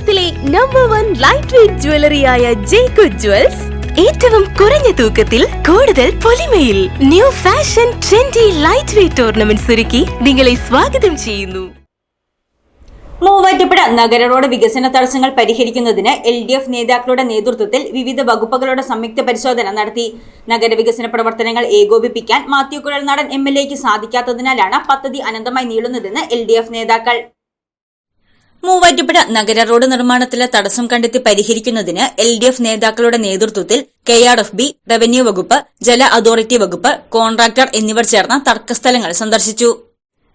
കേരളത്തിലെ number one light weight ജ്വല്ലറിയായ ജേക്കു ജ്വൽസ് ഏറ്റവും കുറഞ്ഞ തൂക്കത്തിൽ കൂടുതൽ പൊലിമയിൽ new fashion trendy light weight ornaments ഒരുക്കി നിങ്ങളെ സ്വാഗതം ചെയ്യുന്നു. മൂവാറ്റുപുഴ നഗര റോഡ് വികസന തടസ്സങ്ങൾ പരിഹരിക്കുന്നതിന് എൽ ഡി എഫ് നേതാക്കളുടെ നേതൃത്വത്തിൽ വിവിധ വകുപ്പുകളുടെ സംയുക്ത പരിശോധന നടത്തി. നഗരവികസന പ്രവർത്തനങ്ങൾ ഏകോപിപ്പിക്കാൻ മാത്യു കുഴൽനാടൻ എം എൽ എക്ക് സാധിക്കാത്തതിനാലാണ് പദ്ധതി അനന്തമായി നീളുന്നതെന്ന് എൽ ഡി എഫ് നേതാക്കൾ. മൂവാറ്റുപുഴ നഗര റോഡ് നിർമ്മാണത്തിലെ തടസ്സം കണ്ടെത്തി പരിഹരിക്കുന്നതിന് എൽ ഡി എഫ് നേതാക്കളുടെ നേതൃത്വത്തിൽ K R F B revenue വകുപ്പ് ജല അതോറിറ്റി വകുപ്പ് കോൺട്രാക്ടർ എന്നിവർ ചേർന്ന തർക്കസ്ഥലങ്ങൾ സന്ദർശിച്ചു.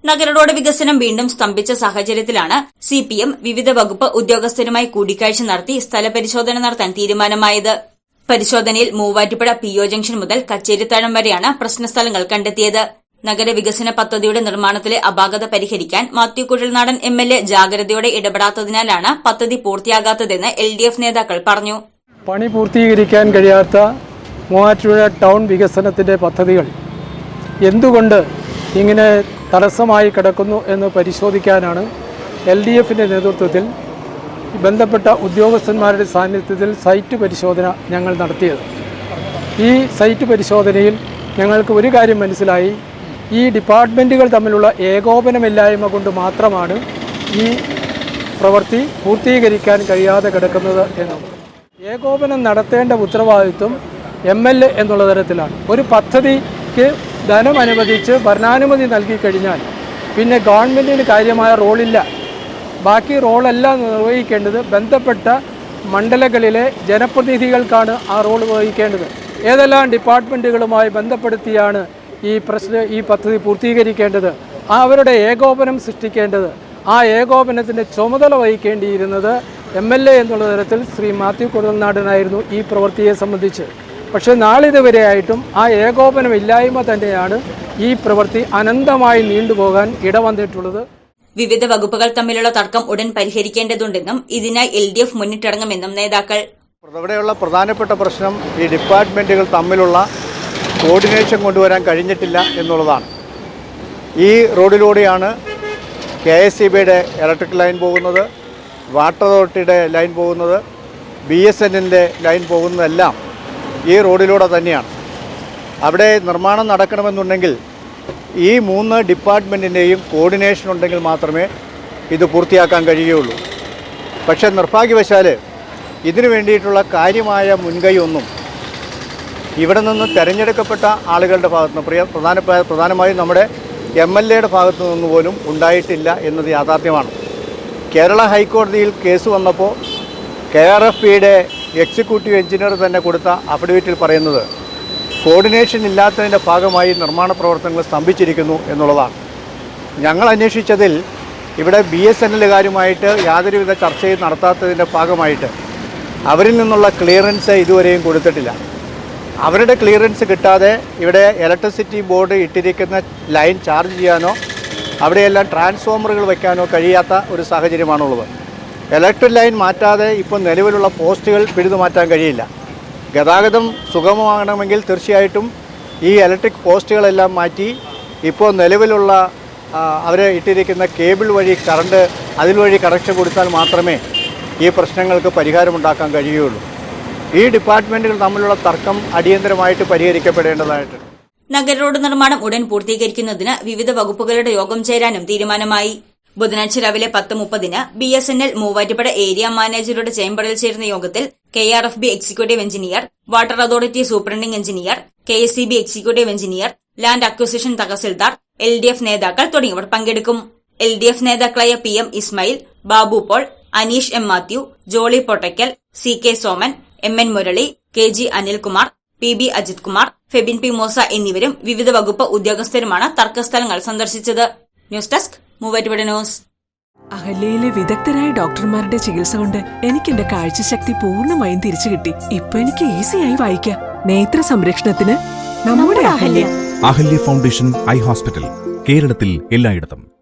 നഗര റോഡ് വികസനം വീണ്ടും സ്തംഭിച്ച സാഹചര്യത്തിലാണ് സി പി എം വിവിധ വകുപ്പ് ഉദ്യോഗസ്ഥരുമായി കൂടിക്കാഴ്ച നടത്തി സ്ഥലപരിശോധന നടത്താൻ തീരുമാനമായത്. പരിശോധനയിൽ മൂവാറ്റുപുഴ പി ഒ ജംഗ്ഷൻ മുതൽ കച്ചേരിത്താഴം വരെയാണ് പ്രശ്നസ്ഥലങ്ങൾ കണ്ടെത്തിയത്. നഗരവികസന പദ്ധതിയുടെ നിർമ്മാണത്തിലെ അപാകത പരിഹരിക്കാൻ Mathew Kuzhalnadan M L A ജാഗ്രതയോടെ ഇടപെടാത്തതിനാലാണ് പദ്ധതി പൂർത്തിയാകാത്തതെന്ന് എൽ ഡി എഫ് നേതാക്കൾ പറഞ്ഞു. പണി പൂർത്തീകരിക്കാൻ കഴിയാത്ത മൂവാറ്റുപുഴ ടൗൺ വികസനത്തിന്റെ പദ്ധതികൾ എന്തുകൊണ്ട് ഇങ്ങനെ തടസ്സമായി കിടക്കുന്നു എന്ന് പരിശോധിക്കാനാണ് എൽ ഡി എഫിന്റെ നേതൃത്വത്തിൽ ബന്ധപ്പെട്ട ഉദ്യോഗസ്ഥന്മാരുടെ സാന്നിധ്യത്തിൽ സൈറ്റ് പരിശോധന ഞങ്ങൾ നടത്തിയത്. ഈ സൈറ്റ് പരിശോധനയിൽ ഞങ്ങൾക്ക് ഒരു കാര്യം മനസ്സിലായി. ഈ ഡിപ്പാർട്ട്മെന്റുകൾ തമ്മിലുള്ള ഏകോപനമില്ലായ്മ കൊണ്ട് മാത്രമാണ് ഈ പ്രവൃത്തി പൂർത്തീകരിക്കാൻ കഴിയാതെ കിടക്കുന്നത് എന്നുള്ളത് ഏകോപനം നടത്തേണ്ട ഉത്തരവാദിത്വം എം എൽ എ എന്നുള്ള തരത്തിലാണ്. ഒരു പദ്ധതിക്ക് ധനം അനുവദിച്ച് ഭരണാനുമതി നൽകി കഴിഞ്ഞാൽ പിന്നെ ഗവൺമെന്റിന് കാര്യമായ റോളില്ല. ബാക്കി റോളെല്ലാം നിർവഹിക്കേണ്ടത് ബന്ധപ്പെട്ട മണ്ഡലങ്ങളിലെ ജനപ്രതിനിധികൾക്കാണ് ആ റോൾ വഹിക്കേണ്ടത് ഏതെല്ലാം ഡിപ്പാർട്ട്മെന്റുകളുമായി ബന്ധപ്പെടുത്തിയാണ് ഈ പ്രശ്ന ഈ പദ്ധതി പൂർത്തീകരിക്കേണ്ടത് ആ അവരുടെ ഏകോപനം സൃഷ്ടിക്കേണ്ടത് ആ ഏകോപനത്തിന്റെ ചുമതല വഹിക്കേണ്ടിയിരുന്നത് എം എൽ എ എന്നുള്ള തരത്തിൽ ശ്രീ മാത്യു കുടൽനാടനായിരുന്നു ഈ പ്രവൃത്തിയെ സംബന്ധിച്ച്. പക്ഷേ നാളിതുവരെ ആയിട്ടും ആ ഏകോപനം ഇല്ലായ്മ തന്നെയാണ് ഈ പ്രവൃത്തി അനന്തമായി നീണ്ടുപോകാൻ ഇടവന്നിട്ടുള്ളത്. വിവിധ വകുപ്പുകൾ തമ്മിലുള്ള തർക്കം ഉടൻ പരിഹരിക്കേണ്ടതുണ്ടെന്നും ഇതിനായി എൽ ഡി എഫ് മുന്നിട്ടിറങ്ങുമെന്നും നേതാക്കൾ. ഇവിടെയുള്ള പ്രധാനപ്പെട്ട പ്രശ്നം ഈ ഡിപ്പാർട്ട്മെന്റുകൾ തമ്മിലുള്ള കോർഡിനേഷൻ കൊണ്ടുവരാൻ കഴിഞ്ഞിട്ടില്ല എന്നുള്ളതാണ്. ഈ റോഡിലൂടെയാണ് കെ എസ് സി ബിയുടെ ഇലക്ട്രിക് ലൈൻ പോകുന്നത് വാട്ടർ അതോറിറ്റിയുടെ ലൈൻ പോകുന്നത് ബി എസ് എന്നിന്റെ ലൈൻ പോകുന്നതെല്ലാം ഈ റോഡിലൂടെ തന്നെയാണ്. അവിടെ നിർമ്മാണം നടക്കണമെന്നുണ്ടെങ്കിൽ ഈ മൂന്ന് ഡിപ്പാർട്ട്മെന്റിന്റെയും കോർഡിനേഷൻ ഉണ്ടെങ്കിൽ മാത്രമേ ഇത് പൂർത്തിയാക്കാൻ കഴിയുകയുള്ളൂ. പക്ഷേ നിർഭാഗ്യവശാൽ ഇതിനു വേണ്ടിയിട്ടുള്ള കാര്യമായ മുൻകൈയൊന്നും ഇവിടെ നിന്ന് തിരഞ്ഞെടുക്കപ്പെട്ട ആളുകളുടെ ഭാഗത്ത് നിന്ന് പ്രിയ പ്രധാന പ്രധാനമായും നമ്മുടെ എം എൽ എയുടെ ഭാഗത്തു നിന്ന് പോലും ഉണ്ടായിട്ടില്ല എന്നത് യാഥാർത്ഥ്യമാണ്. കേരള ഹൈക്കോടതിയിൽ കേസ് വന്നപ്പോൾ കെ ആർ എഫ് പിയുടെ എക്സിക്യൂട്ടീവ് എഞ്ചിനീയർ തന്നെ കൊടുത്ത അഫിഡവിറ്റിൽ പറയുന്നത് കോർഡിനേഷൻ ഇല്ലാത്തതിന്റെ ഭാഗമായി നിർമ്മാണ പ്രവർത്തനങ്ങൾ സ്തംഭിച്ചിരിക്കുന്നു എന്നുള്ളതാണ്. ഞങ്ങൾ അന്വേഷിച്ചതിൽ ഇവിടെ ബി എസ് എൻ എല്ലുകാരുമായിട്ട് യാതൊരുവിധ ചർച്ചയും നടത്താത്തതിന്റെ ഭാഗമായിട്ട് അവരിൽ നിന്നുള്ള ക്ലിയറൻസ് ഇതുവരെയും കൊടുത്തിട്ടില്ല. അവരുടെ ക്ലിയറൻസ് കിട്ടാതെ ഇവിടെ ഇലക്ട്രിസിറ്റി ബോർഡ് ഇട്ടിരിക്കുന്ന ലൈൻ ചാർജ് ചെയ്യാനോ അവിടെയെല്ലാം ട്രാൻസ്ഫോമറുകൾ വയ്ക്കാനോ കഴിയാത്ത ഒരു സാഹചര്യമാണുള്ളത്. ഇലക്ട്രിക് ലൈൻ മാറ്റാതെ ഇപ്പോൾ നിലവിലുള്ള പോസ്റ്റുകൾ പിഴുതു മാറ്റാൻ കഴിയില്ല. ഗതാഗതം സുഗമമാകണമെങ്കിൽ തീർച്ചയായിട്ടും ഈ ഇലക്ട്രിക് പോസ്റ്റുകളെല്ലാം മാറ്റി ഇപ്പോൾ നിലവിലുള്ള അവർ ഇട്ടിരിക്കുന്ന കേബിൾ വഴി കറണ്ട് അതിൽ വഴി കണക്ഷൻ കൊടുത്താൽ മാത്രമേ ഈ പ്രശ്നങ്ങൾക്ക് പരിഹാരമുണ്ടാക്കാൻ കഴിയുകയുള്ളൂ. ഈ ഡിപ്പാർട്ട്മെന്റുകൾ തമ്മിലുള്ള തർക്കം അടിയന്തരമായിട്ട് പരിഹരിക്കപ്പെടേണ്ടതായിട്ടുണ്ട്. നഗര റോഡ് നിർമ്മാണം ഉടൻ പൂർത്തീകരിക്കുന്നതിന് വിവിധ വകുപ്പുകളുടെ യോഗം ചേരാനും തീരുമാനമായി. ബുധനാഴ്ച രാവിലെ പത്ത് മുപ്പതിന് B S N L Muvattupuzha area മാനേജറുടെ ചേംബറിൽ ചേരുന്ന യോഗത്തിൽ K R F B executive engineer water authority superintending engineer K S C B executive engineer land acquisition tahsildar L D F നേതാക്കൾ തുടങ്ങിയവർ പങ്കെടുക്കും. എൽ ഡി എഫ് നേതാക്കളായ P M Ismail Babu Paul Aneesh M Mathew Jolly Pottakkal C K Soman M N Murali K G Anilkumar P B Ajith Kumar Febin P Mosa എന്നിവരും വിവിധ വകുപ്പ് ഉദ്യോഗസ്ഥരുമാണ് തർക്കസ്ഥലങ്ങൾ സന്ദർശിച്ചത്. News desk Muvattupuzha news. അഹല്യയിലെ വിദഗ്ധരായ ഡോക്ടർമാരുടെ ചികിത്സ കൊണ്ട് എനിക്ക് എന്റെ കാഴ്ചശക്തി പൂർണമായും തിരിച്ചു കിട്ടി. ഇപ്പൊ എനിക്ക് ഈസിയായി വായിക്കാം. നേത്ര സംരക്ഷണത്തിന് നമ്മുടെ Ahalya. Ahalya foundation eye hospital കേരളത്തിൽ എല്ലായിടത്തും.